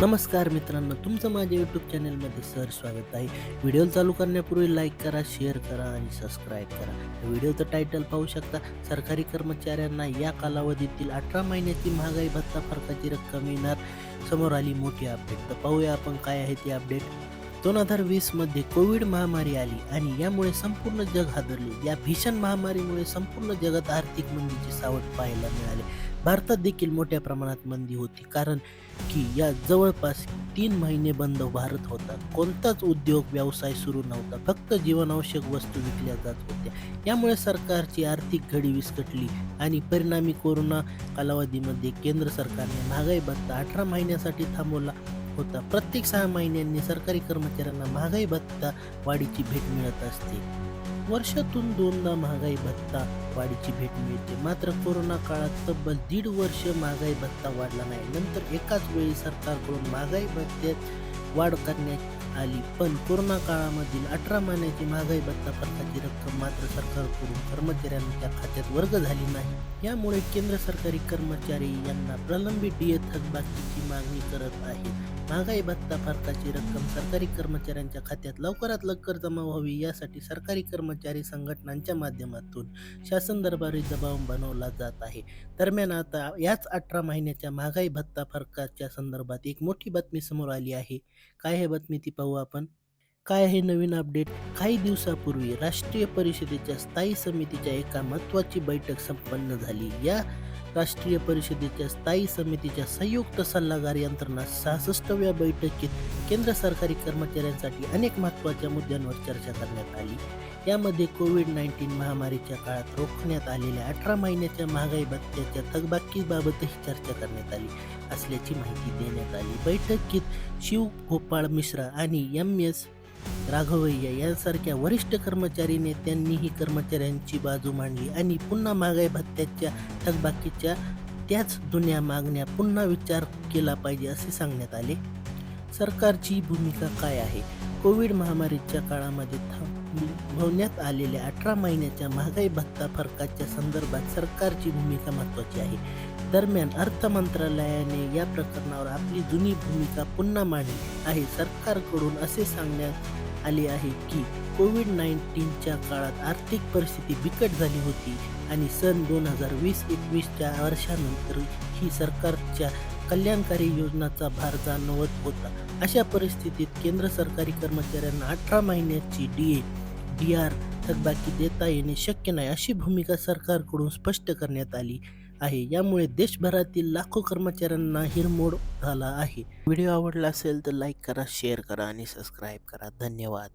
नमस्कार मित्रांनो तुमचं माझ्या यूट्यूब चॅनलमध्ये सर स्वागत आहे. व्हिडिओ चालू करण्यापूर्वी लाईक करा शेअर करा आणि सबस्क्राईब करा. व्हिडिओचं टायटल पाहू शकता सरकारी कर्मचाऱ्यांना या कालावधीतील अठरा महिन्याची महागाई भत्ता फरकाची रक्कम येणार. समोर आली मोठी अपडेट तर पाहूया आपण काय आहे ती अपडेट दोन हजार वीसमध्ये कोविड महामारी आली आणि यामुळे संपूर्ण जग हादरले. या भीषण महामारीमुळे संपूर्ण जगात आर्थिक मंदीचे सावट पाहायला मिळाले. भारतात देखील मोठ्या प्रमाणात मंदी होती. कारण की या जवळपास तीन महिने बंद भारत होता. कोणताच उद्योग व्यवसाय सुरू नव्हता. फक्त जीवनावश्यक वस्तू विकल्या जात होत्या. यामुळे सरकारची आर्थिक घडी विस्कटली आणि परिणामी कोरोना कालावधीमध्ये केंद्र सरकारने महागाई भत्ता अठरा महिन्यासाठी थांबवला. होता. प्रत्येक सहा महिन्यांनी सरकारी कर्मचाऱ्यांना महागाई भत्ता वाढीची भेट मिळत असते. वर्षातून दोनदा महागाई भत्ता वाढीची भेट मिळते. मात्र कोरोना काळात तब्बल दीड वर्ष महागाई भत्ता वाढला नाही. नंतर एकाच वेळी सरकारकडून महागाई भत्त्यात वाढ करण्यात आली. पण कोरोना काळामधील अठरा महिन्याची महागाई भत्ता फरकाची रक्कम मात्र सरकारकडून कर्मचाऱ्यांच्या खात्यात वर्ग झाली नाही. यामुळे केंद्र सरकारी कर्मचारी यांना प्रलंबित डीए थकबाकीची मागणी करत आहेत. महागाई भत्ता फरकाची रक्कम सरकारी कर्मचाऱ्यांच्या खात्यात लवकरात लवकर जमा व्हावी यासाठी सरकारी कर्मचारी संघटनांच्या माध्यमातून शासन दरबारी दबाव बनवला जात आहे. दरम्यान आता याच अठरा महिन्याच्या महागाई भत्ता फरकाच्या संदर्भात एक मोठी बातमी समोर आली आहे. काय हे बातमी ती पाहू आपण. काय आहे नवीन अपडेट काही दिवसापूर्वी राष्ट्रीय परिषदेच्या स्थायी समितीच्या एका महत्त्वाची बैठक संपन्न झाली. या राष्ट्रीय परिषदेच्या स्थायी समितीच्या संयुक्त सल्लागार यंत्रणा सहासष्टव्या बैठकीत केंद्र सरकारी कर्मचाऱ्यांसाठी अनेक महत्त्वाच्या मुद्द्यांवर चर्चा करण्यात आली. यामध्ये कोविड नाईन्टीन महामारीच्या काळात रोखण्यात आलेल्या अठरा महिन्याच्या महागाई भत्त्याच्या थकबाकीबाबतही चर्चा करण्यात आली असल्याची माहिती देण्यात आली. बैठकीत शिव गोपाळ मिश्रा आणि एम एस राघवय्या यांसारख्या वरिष्ठ कर्मचारी नेत्यांनीही कर्मचाऱ्यांची बाजू मांडली आणि पुन्हा महागाई भत्त्याच्या थकबाकीच्या त्याच जुन्या मागण्या पुन्हा विचार केला पाहिजे असे सांगण्यात आले. सरकारची भूमिका काय आहे? कोविड महामारीच्या काळामध्ये थांब भवण्यात आलेल्या अठरा महिन्याच्या महागाई भत्ता फरकाच्या संदर्भात सरकारची भूमिका महत्त्वाची आहे. दरम्यान अर्थ मंत्रालयाने या प्रकरणावर आपली जुनी भूमिका पुन्हा मांडली आहे. सरकारकडून असे सांगण्यात आले आहे की कोविड नाईन्टीनच्या काळात आर्थिक परिस्थिती बिकट झाली होती आणि सन दोन हजार वीस एकवीसच्या वर्षानंतर ही सरकारच्या कल्याणकारी योजनाचा भार जाणवत होता. अशा परिस्थितीत केंद्र सरकारी कर्मचाऱ्यांना अठरा महिन्याची डी ए डी आर थकबाकी देता येणे शक्य नाही अशी भूमिका सरकारकडून स्पष्ट करण्यात आली आहे. यामुळे देशभरातील लाखो कर्मचाऱ्यांना हिरमोड झाला आहे. व्हिडिओ आवडला असेल तर लाईक करा शेअर करा आणि सबस्क्राईब करा. धन्यवाद.